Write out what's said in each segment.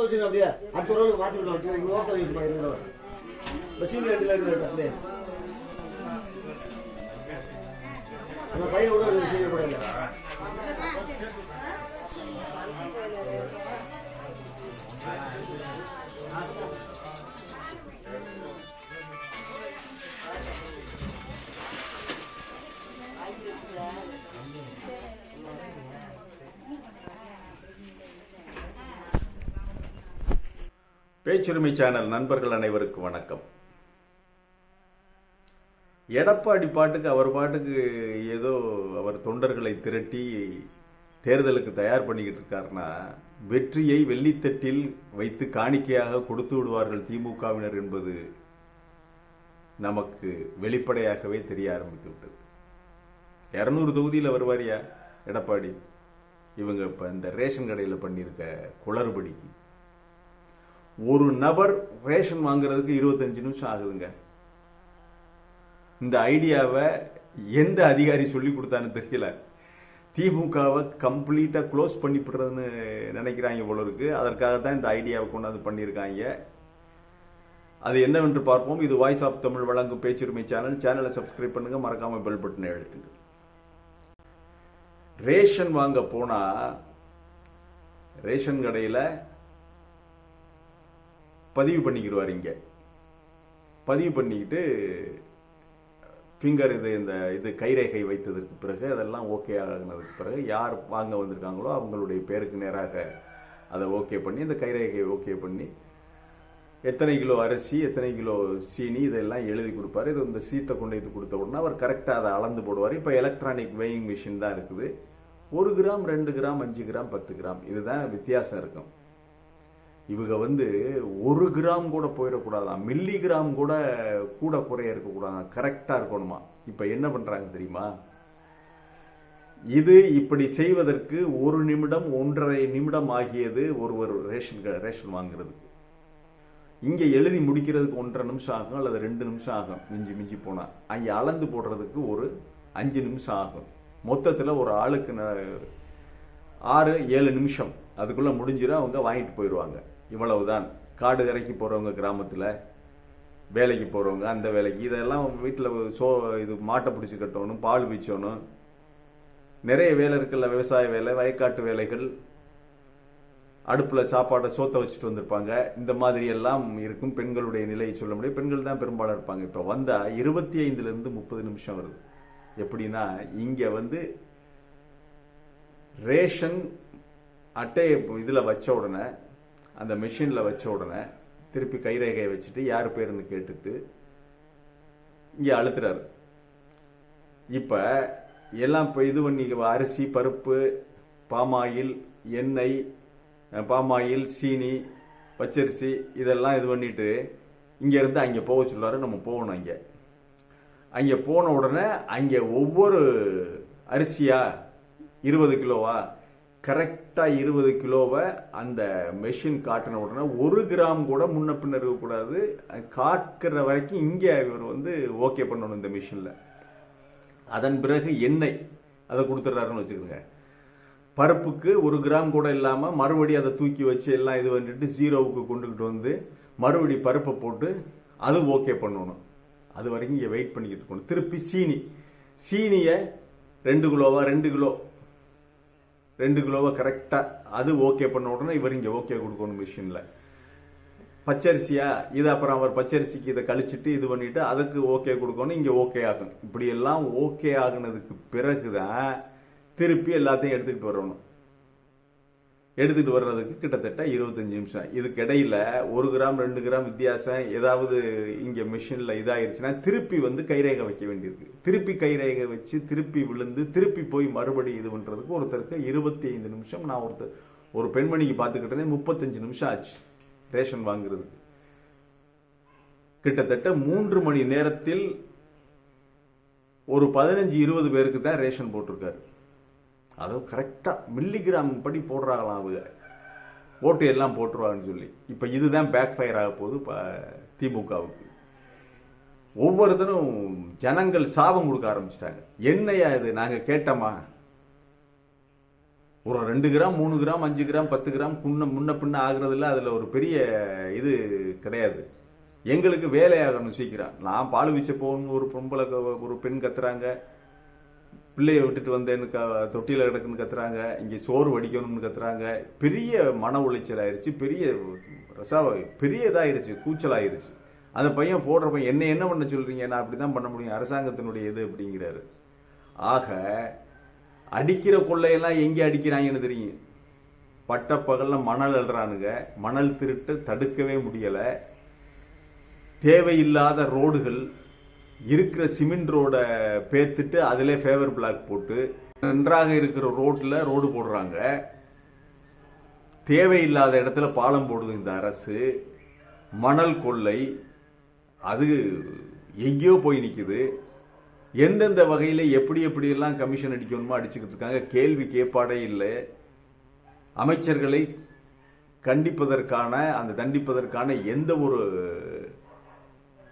வச்சுங்க அப்படியே அடுத்த ஒரு மாற்றி விடலாம். இங்கே ஓட்ட யூஸ் பண்ணிருக்கிறோம் பஸ்ஸில் ரெண்டு இருக்குது அப்படியே. அந்த பையன் கூட செய்யக்கூடாது பேச்சுரிமை சேனல் நண்பர்கள் அனைவருக்கும் வணக்கம். எடப்பாடி பாட்டுக்கு அவர் பாட்டுக்கு ஏதோ அவர் தொண்டர்களை திரட்டி தேர்தலுக்கு தயார் பண்ணிக்கிட்டு இருக்காருன்னா வெற்றியை வெள்ளித்தட்டில் வைத்து காணிக்கையாக கொடுத்து விடுவார்கள் திமுகவினர் என்பது நமக்கு வெளிப்படையாகவே தெரிய ஆரம்பித்து விட்டது. இரநூறு தொகுதியில் வருவாரியா எடப்பாடி? இவங்க இப்போ இந்த ரேஷன் கடையில் பண்ணியிருக்க குளறுபடிக்கு. ஒரு நபர் ரேஷன் வாங்குறதுக்கு இருபத்தஞ்சு நிமிஷம் ஆகுதுங்க. இந்த ஐடியாவை எந்த அதிகாரி சொல்லி கொடுத்தான்னு தெரியல. திமுகவை கம்ப்ளீட்டாக க்ளோஸ் பண்ணிவிடுறதுன்னு நினைக்கிறாங்க போல அதற்காக தான் இந்த ஐடியாவை கொண்டாந்து பண்ணியிருக்காங்க. அது என்னவென்று பார்ப்போம். இது வாய்ஸ் ஆஃப் தமிழ் வழங்கும் பேச்சுரிமை சேனல் சேனலை சப்ஸ்கிரைப் பண்ணுங்கள் மறக்காமல் பெல் பட்டனை எழுத்துங்க ரேஷன் வாங்க போனால் ரேஷன் கடையில் பதிவு பண்ணிக்கிடுவார் இங்கே. பதிவு பண்ணிக்கிட்டு ஃபிங்கர் இது இந்த இது கைரேகை வைத்ததற்கு பிறகு அதெல்லாம் ஓகே ஆகினதுக்கு பிறகு யார் வாங்க வந்திருக்காங்களோ அவங்களுடைய பேருக்கு நேராக அதை ஓகே பண்ணி இந்த கைரேகையை ஓகே பண்ணி எத்தனை கிலோ அரிசி எத்தனை கிலோ சீனி இதெல்லாம் எழுதி கொடுப்பாரு. இது இந்த சீட்டை கொண்டு வந்து கொடுத்த உடனே அவர் கரெக்டாக அதை அளந்து போடுவார். இப்போ எலக்ட்ரானிக் வெயிங் மிஷின் தான் இருக்குது. ஒரு கிராம் ரெண்டு கிராம் அஞ்சு கிராம் பத்து கிராம். இதுதான் வித்தியாசம் இருக்கும். இவங்க வந்து ஒரு கிராம் கூட போயிடக்கூடாதான் மில்லி கிராம் கூட கூட குறைய இருக்கக்கூடாதான் கரெக்டாக இருக்கணுமா? இப்போ என்ன பண்ணுறாங்க தெரியுமா? இது இப்படி செய்வதற்கு ஒரு நிமிடம் ஒன்றரை நிமிடம் ஆகியது ஒருவர் ரேஷன் க- ரேஷன் வாங்குறதுக்கு இங்கே எழுதி முடிக்கிறதுக்கு ஒன்றரை நிமிஷம் ஆகும் அல்லது ரெண்டு நிமிஷம் ஆகும் மிஞ்சி மிஞ்சி போனால் அங்கே அளந்து போடுறதுக்கு ஒரு அஞ்சு நிமிஷம் ஆகும். மொத்தத்தில் ஒரு ஆளுக்கு ந- ஆறு ஏழு நிமிஷம். அதுக்குள்ளே முடிஞ்சிடும் அவங்க வாங்கிட்டு போயிடுவாங்க. இவ்வளவுதான். காடு இறக்கி போகிறவங்க கிராமத்தில் வேலைக்கு போகிறவங்க அந்த வேலைக்கு. இதெல்லாம் வீட்டில் சோ இது மாட்டை பிடிச்சி கட்டணும் பால் வீச்சணும் நிறைய வேலை இருக்குல்ல விவசாய வேலை வயக்காட்டு வேலைகள். அடுப்பில் சாப்பாடை சோத்தை வச்சுட்டு வந்திருப்பாங்க. இந்த மாதிரி எல்லாம் இருக்கும் பெண்களுடைய நிலையை சொல்ல முடியும். பெண்கள் தான் பெரும்பாலும் இருப்பாங்க. இப்போ வந்தால் இருபத்தி ஐந்துலேருந்து முப்பது நிமிஷம் வருது. எப்படின்னா இங்கே வந்து ரேஷன் அட்டையை இதில் வச்ச உடனே அந்த மிஷினில் வச்ச உடனே திருப்பி கைரேகையை வச்சுட்டு யார் பேருன்னு கேட்டுட்டு இங்கே அழுத்துறாரு. இப்போ எல்லாம் இப்போ இது பண்ணி அரிசி பருப்பு பாமாயில் எண்ணெய் பாமாயில் சீனி பச்சரிசி இதெல்லாம் இது பண்ணிட்டு இங்கேருந்து அங்கே போக சொல்லுவார். நம்ம போகணும் அங்கே. அங்கே போன உடனே அங்கே ஒவ்வொரு அரிசியா இருபது கிலோவா கரெக்டாக இருபது கிலோவை அந்த மெஷின் காட்டின உடனே ஒரு கிராம் கூட முன்ன பின்ன இருக்கக்கூடாது. அது காட்டுற வரைக்கும் இங்கே இவர் வந்து ஓகே பண்ணணும் இந்த மிஷினில் அதன் பிறகு எண்ணெய் அதை கொடுத்துட்றாருன்னு வச்சுக்கோங்க. பருப்புக்கு ஒரு கிராம் கூட இல்லாமல் மறுபடியும் அதை தூக்கி வச்சு எல்லாம் இது பண்ணிட்டு ஜீரோவுக்கு கொண்டுக்கிட்டு வந்து மறுபடி பருப்பை போட்டு அது ஓகே பண்ணணும். அது வரைக்கும் இங்கே வெயிட் பண்ணிக்கிட்டு இருக்கணும். திருப்பி சீனி. சீனியை ரெண்டு கிலோவா? ரெண்டு கிலோ. ரெண்டு கிலோவை கரெக்டாக அது ஓகே பண்ண உடனே இவர் இங்கே ஓகே கொடுக்கணும் மிஷினில் பச்சரிசியா இது அப்புறம் அவர் பச்சரிசிக்கு இதை கழிச்சிட்டு இது பண்ணிட்டு அதுக்கு ஓகே கொடுக்கணும் இங்கே ஓகே ஆகும் இப்படியெல்லாம் ஓகே ஆகுனதுக்கு பிறகுதான் திருப்பி எல்லாத்தையும் எடுத்துக்கிட்டு வரணும். எடுத்துகிட்டு வர்றதுக்கு கிட்டத்தட்ட இருபத்தஞ்சு நிமிஷம். இதுக்கு இடையில் ஒரு கிராம் ரெண்டு கிராம் வித்தியாசம் ஏதாவது இங்கே மிஷினில் இதாகிருச்சுன்னா திருப்பி வந்து கைரேகை வைக்க வேண்டியிருக்கு. திருப்பி கைரேகை வச்சு திருப்பி விழுந்து திருப்பி போய் மறுபடியும் இது பண்ணுறதுக்கு ஒருத்தருக்கு இருபத்தி ஐந்து நிமிஷம். நான் ஒருத்தர் ஒரு பெண்மணிக்கு பார்த்துக்கிட்டதே முப்பத்தஞ்சு நிமிஷம் ஆச்சு ரேஷன் வாங்குறதுக்கு. கிட்டத்தட்ட மூன்று மணி நேரத்தில் ஒரு பதினஞ்சு இருபது பேருக்கு தான் ரேஷன் போட்டிருக்காரு. அதுவும் கரெக்டாக மில்லிகிராம் படி போடுறாங்களாம் அவங்க. ஓட்டு எல்லாம் போட்டுருவாங்கன்னு சொல்லி. இப்போ இதுதான் பேக் ஃபயர் ஆக போகுது இப்போ திமுகவுக்கு. ஒவ்வொருத்தரும் ஜனங்கள் சாபம் கொடுக்க ஆரம்பிச்சிட்டாங்க. என்னையா இது? நாங்கள் கேட்டோமா? ஒரு ரெண்டு கிராம் மூணு கிராம் அஞ்சு கிராம் பத்து கிராம் குன்ன முன்ன பின்ன ஆகுறதுல அதில் ஒரு பெரிய இது கிடையாது. எங்களுக்கு வேலையாகணும் சீக்கிரம். நான் பால் வீச்ச போகணும் ஒரு பொம்பளை ஒரு பெண் கத்துறாங்க. பிள்ளைய விட்டுட்டு வந்தேன்னு க தொட்டியில் கிடக்குன்னு கத்துறாங்க. இங்கே சோறு வடிக்கணும்னு கத்துறாங்க. பெரிய மன உளைச்சல் ஆயிடுச்சு பெரிய ரசாவ பெரிய இதாகிடுச்சு கூச்சல் ஆயிடுச்சு அந்த பையன் போடுற பையன் என்ன என்ன பண்ண சொல்கிறீங்க நான் அப்படிதான் பண்ண முடியும். அரசாங்கத்தினுடைய இது அப்படிங்கிறாரு. ஆக அடிக்கிற கொள்ளையெல்லாம் எங்கே அடிக்கிறாங்கன்னு தெரியும். பட்டப்பகலில் மணல் அள்ளுறானுங்க. மணல் திருட்டு தடுக்கவே முடியலை. தேவையில்லாத ரோடுகள் இருக்கிற சிமெண்ட் ரோட பேத்துட்டு அதிலே ஃபேவர் பிளாக் போட்டு நன்றாக இருக்கிற ரோட்டில் ரோடு போடுறாங்க. தேவையில்லாத இடத்துல பாலம் போடுது இந்த அரசு. மணல் கொள்ளை அது எங்கேயோ போய் நிற்கிது எந்தெந்த வகையில் எப்படி எப்படியெல்லாம் கமிஷன் அடிக்கணுமோ அடிச்சுக்கிட்டு இருக்காங்க. கேள்வி கேட்பாடே இல்லை. அமைச்சர்களை கண்டிப்பதற்கான அந்த தண்டிப்பதற்கான எந்த ஒரு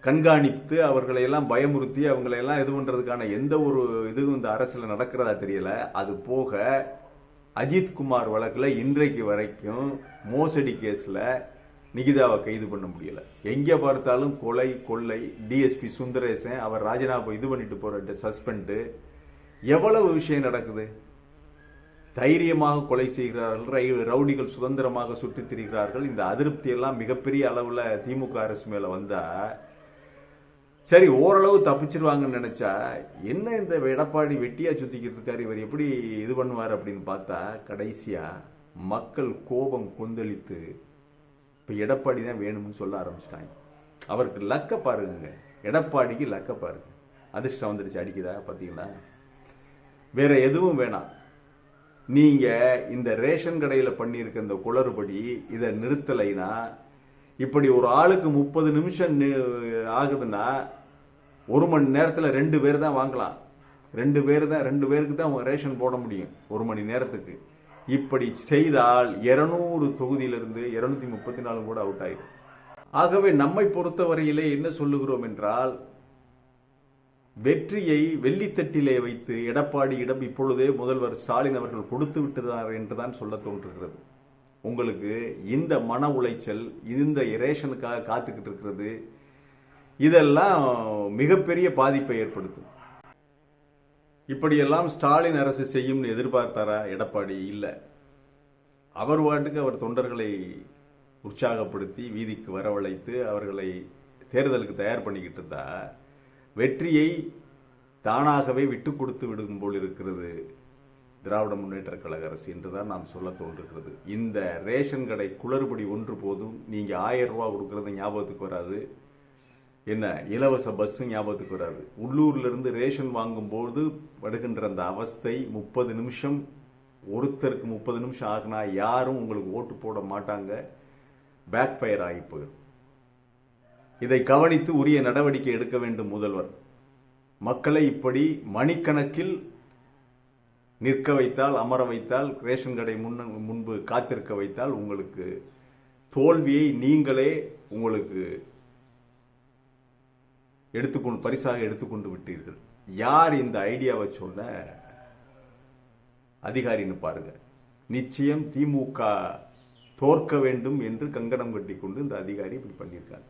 கண்காணித்து அவர்களை எல்லாம் பயமுறுத்தி அவங்களையெல்லாம் இது பண்ணுறதுக்கான எந்த ஒரு இதுவும் இந்த அரசில் நடக்கிறதா தெரியல. அது போக அஜித் குமார் இன்றைக்கு வரைக்கும் மோசடி கேஸில் நிகிதாவை கைது பண்ண முடியலை. எங்கே பார்த்தாலும் கொலை கொள்ளை டிஎஸ்பி சுந்தரேசன் அவர் ராஜினாமா இது பண்ணிட்டு போகிற சஸ்பெண்டு. எவ்வளவு விஷயம் நடக்குது? தைரியமாக கொலை செய்கிறார்கள் ரை- ரவுடிகள் சுதந்திரமாக சுற்றித் திரிகிறார்கள். இந்த அதிருப்தி எல்லாம் மிகப்பெரிய அளவில் திமுக அரசு மேலே வந்தால் சரி ஓரளவு தப்பிச்சிருவாங்கன்னு நினைச்சா என்ன இந்த எடப்பாடி வெட்டியா சுத்திக்கிட்டு இருக்காரு? இவர் எப்படி இது பண்ணுவார் அப்படின்னு பார்த்தா கடைசியா மக்கள் கோபம் கொந்தளித்து இப்போ எடப்பாடி தான் வேணும்னு சொல்ல ஆரம்பிச்சிட்டாங்க. அவருக்கு லக்க பாருங்க. எடப்பாடிக்கு லக்க பாருங்க. அதிர்ஷ்டம் வந்துடுச்சு அடிக்குதா? பார்த்தீங்களா வேற எதுவும் வேணாம். நீங்கள் இந்த ரேஷன் கடையில் பண்ணியிருக்க இந்த குளறுபடி இதை நிறுத்தலைன்னா இப்படி ஒரு ஆளுக்கு முப்பது நிமிஷம் ஆகுதுன்னா ஒரு மணி நேரத்தில் ரெண்டு பேர் தான் வாங்கலாம். ரெண்டு பேர் தான் ரெண்டு பேருக்கு தான் ரேஷன் போட முடியும் ஒரு மணி நேரத்துக்கு. இப்படி செய்தால் இரநூறு தொகுதியிலிருந்து இரநூத்தி முப்பத்தி நாலு கூட அவுட் ஆயிடும் ஆகவே நம்மை பொறுத்தவரையிலே என்ன சொல்லுகிறோம் என்றால் வெற்றியை வெள்ளித்தட்டிலே வைத்து எடப்பாடியிடம் இப்பொழுதே முதல்வர் ஸ்டாலின் அவர்கள் கொடுத்து விட்டதார் என்றுதான் சொல்ல தோன்றுகிறது. உங்களுக்கு இந்த மன உளைச்சல் இந்த இரேஷனுக்காக காத்துக்கிட்டு இருக்கிறது இதெல்லாம் மிகப்பெரிய பாதிப்பை ஏற்படுத்தும். இப்படியெல்லாம் ஸ்டாலின் அரசு செய்யும்னு எதிர்பார்த்தாரா? எடப்பாடி இல்லை. அவர் வாட்டுக்கு அவர் தொண்டர்களை உற்சாகப்படுத்தி வீதிக்கு வரவழைத்து அவர்களை தேர்தலுக்கு தயார் பண்ணிக்கிட்டு இருந்தா வெற்றியை தானாகவே விட்டு கொடுத்து விடும் போல் இருக்கிறது. திராவிட முன்னேற்ற கழக அரசு என்றுதான் நாம் சொல்ல தோன்றுகிறது. இந்த ரேஷன் கடை குளறுபடி ஒன்று போதும். நீங்க ஆயிரம் ரூபாய் கொடுக்கறது ஞாபகத்துக்கு வராது. என்ன இலவச பஸ்ஸும் ஞாபகத்துக்கு வராது. உள்ளூர்ல இருந்து ரேஷன் வாங்கும்போது படுகின்ற அந்த அவஸ்தை முப்பது நிமிஷம் ஒருத்தருக்கு முப்பது நிமிஷம் ஆகினா யாரும் உங்களுக்கு ஓட்டு போட மாட்டாங்க. பேக் ஃபயர் ஆகி போயிடும் இதை கவனித்து உரிய நடவடிக்கை எடுக்க வேண்டும் முதல்வர். மக்களை இப்படி மணிக்கணக்கில் நிற்க வைத்தால் அமர வைத்தால் ரேஷன் கடை முன்ன முன்பு காத்திருக்க வைத்தால் உங்களுக்கு தோல்வியை நீங்களே உங்களுக்கு எடுத்துக்கொண்டு பரிசாக எடுத்துக்கொண்டு விட்டீர்கள். யார் இந்த ஐடியாவை சொன்ன அதிகாரின்னு பாருங்க. நிச்சயம் திமுக தோற்க வேண்டும் என்று கங்கணம் கட்டி கொண்டு இந்த அதிகாரி இப்படி பண்ணியிருக்காங்க.